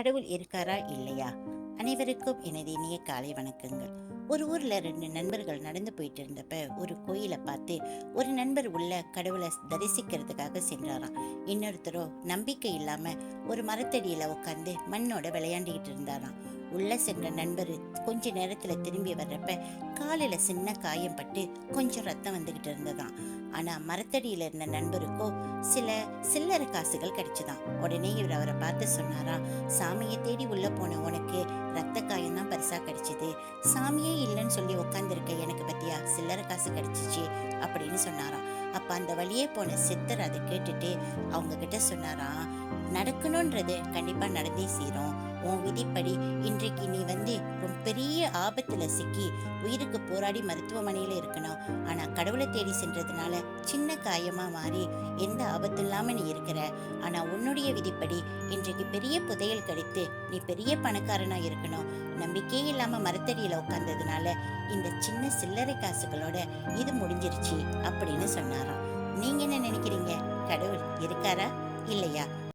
கடவுள் இருக்காரா இல்லையா? அனைவருக்கும் எனது இனிய காலை வணக்கங்கள். ஒரு ஊர்ல ரெண்டு நண்பர்கள் நடந்து போயிட்டு இருந்தப்ப ஒரு கோயிலை பார்த்து ஒரு நண்பர் உள்ள கடவுளை தரிசிக்கிறதுக்காக சென்றாராம். இன்னொருத்தரோ நம்பிக்கை இல்லாம ஒரு மரத்தடியில உட்காந்து மண்ணோட விளையாண்டுகிட்டு இருந்தாராம். உள்ள சென்ற நண்பர் கொஞ்ச நேரத்துல திரும்பி வர்றப்ப காலில் சின்ன காயம் பட்டு கொஞ்சம் ரத்தம் வந்துகிட்டு இருந்ததாம். ஆனா மரத்தடியில இருந்த நண்பருக்கோ சில சில்லறை காசுகள் கிடைச்சதாம். உடனே இவர் அவரை பார்த்து சொன்னாராம் சாமியை தேடி உள்ள போன உனக்கு ரத்த காயம் தான் சாமியே இல்லைன்னு சொல்லி உட்காந்துருக்க எனக்கு பத்தியா? சில்லறை காசு கிடைச்சிச்சு அப்படின்னு சொன்னாராம். அப்ப அந்த வழியே போன சித்தர் அதை கேட்டுட்டு அவங்க கிட்ட சொன்னாராம் நடக்கணுன்றது கண்டிப்பா நடந்தே சீரும். உன் விதிப்படி இன்றைக்கு நீ வந்து ரொம்ப பெரிய ஆபத்துல சிக்கி உயிருக்கு போராடி மருத்துவமனையில இருக்கணும். ஆனா கடவுளை தேடி சென்றதுனால சின்ன காயமா மாறி எந்த ஆபத்தும் இல்லாம நீ இருக்கிற. ஆனா உன்னுடைய விதிப்படி இன்றைக்கு பெரிய புதையல் கிடைத்து நீ பெரிய பணக்காரனா இருக்கணும். நம்பிக்கையே இல்லாம மரத்தடியில உட்கார்ந்ததுனால இந்த சின்ன சில்லறை காசுகளோட இது முடிஞ்சிருச்சு அப்படின்னு சொன்னாராம். நீங்க என்ன நினைக்கிறீங்க? கடவுள் இருக்காரா? இல்லையா?